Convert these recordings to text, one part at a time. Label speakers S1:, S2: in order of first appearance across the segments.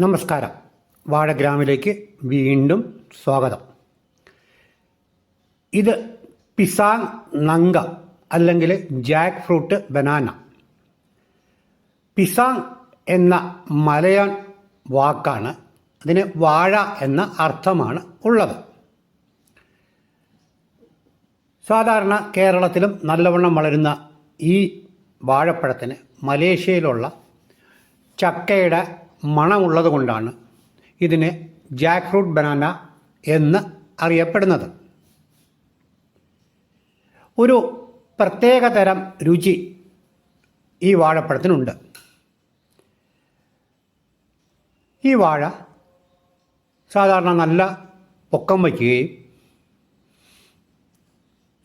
S1: നമസ്കാരം. വാഴഗ്രാമിലേക്ക് വീണ്ടും സ്വാഗതം. ഇത് പിസാങ് നങ്ക അല്ലെങ്കിൽ ജാക്ക് ഫ്രൂട്ട് ബനാന. പിസാങ് എന്ന മലയാൻ വാക്കാണ്. അതിന് വാഴ എന്ന അർത്ഥമാണ് ഉള്ളത്. സാധാരണ കേരളത്തിലും നല്ലവണ്ണം വളരുന്ന ഈ വാഴപ്പഴത്തിന് മലേഷ്യയിലുള്ള ചക്കയുടെ മണമുള്ളത് കൊണ്ടാണ് ഇതിനെ ജാക്ക് ഫ്രൂട്ട് ബനാന എന്ന് അറിയപ്പെടുന്നത്. ഒരു പ്രത്യേക തരം രുചി ഈ വാഴപ്പഴത്തിനുണ്ട്. ഈ വാഴ സാധാരണ നല്ല പൊക്കം വയ്ക്കുകയും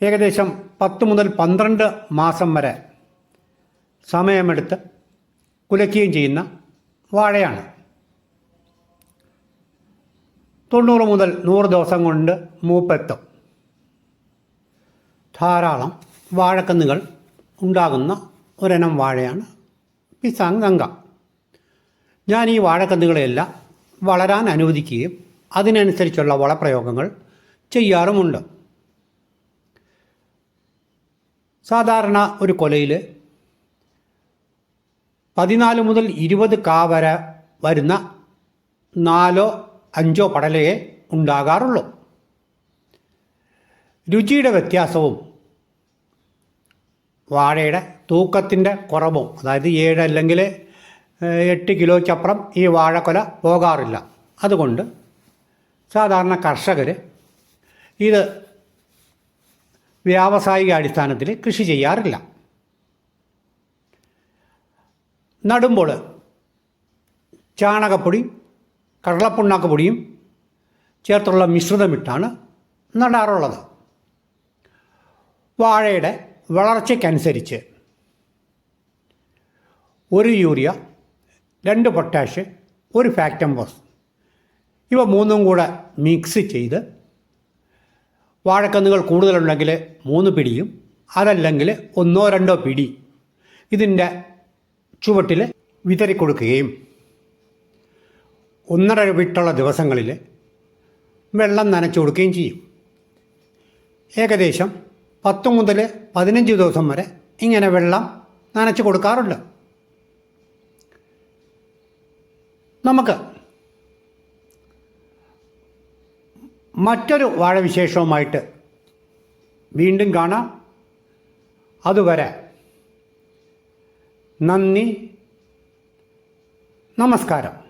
S1: ഏകദേശം പത്ത് മുതൽ പന്ത്രണ്ട് മാസം വരെ സമയമെടുത്ത് കുലയ്ക്കുകയും ചെയ്യുന്ന വാഴയാണ്. തൊണ്ണൂറ് മുതൽ നൂറ് ദിവസം കൊണ്ട് മൂപ്പെത്തും. ധാരാളം വാഴക്കന്നുകൾ ഉണ്ടാകുന്ന ഒരെണ്ണം വാഴയാണ്. പിസാങ് ഗംഗ. ഞാൻ ഈ വാഴക്കന്നുകളെല്ലാം വളരാൻ അനുവദിക്കുകയും അതിനനുസരിച്ചുള്ള വളപ്രയോഗങ്ങൾ ചെയ്യാറുമുണ്ട്. സാധാരണ ഒരു കൊലയിൽ പതിനാല് മുതൽ ഇരുപത് കാ വരെ വരുന്ന നാലോ അഞ്ചോ പടലയെ ഉണ്ടാകാറുള്ളൂ. രുചിയുടെ വ്യത്യാസവും വാഴയുടെ തൂക്കത്തിന്റെ കുറവും അതായത് ഏഴ് അല്ലെങ്കിൽ എട്ട് കിലോയ്ക്കപ്പുറം ഈ വാഴക്കൊല പോകാറില്ല. അതുകൊണ്ട് സാധാരണ കർഷകർ ഇത് വ്യാവസായിക അടിസ്ഥാനത്തിൽ കൃഷി ചെയ്യാറില്ല. നടുമ്പോൾ ചാണകപ്പൊടി കടലപ്പുണ്ണാക്ക് പൊടിയും ചേർത്തുള്ള മിശ്രിതമിട്ടാണ് നടാറുള്ളത്. വാഴയുടെ വളർച്ചയ്ക്കനുസരിച്ച് ഒരു യൂറിയ രണ്ട് പൊട്ടാഷ് ഒരു ഫാക്ടംബോസ് ഇവ മൂന്നും കൂടെ മിക്സ് ചെയ്ത് വാഴക്കന്നുകൾ കൂടുതലുണ്ടെങ്കിൽ മൂന്ന് പിടിയും അതല്ലെങ്കിൽ ഒന്നോ രണ്ടോ പിടി. ഇതിന്റെ ചുവട്ടിൽ വിതറിക്കൊടുക്കുകയും ഒന്നര വിട്ടുള്ള ദിവസങ്ങളിൽ വെള്ളം നനച്ചു കൊടുക്കുകയും ചെയ്യും. ഏകദേശം പത്ത് മുതൽ പതിനഞ്ച് ദിവസം വരെ ഇങ്ങനെ വെള്ളം നനച്ചു കൊടുക്കാറുണ്ട്. നമുക്ക് മറ്റൊരു വാഴവിശേഷവുമായിട്ട് വീണ്ടും കാണാം. അതുവരെ നന്ദി. നമസ്കാരം.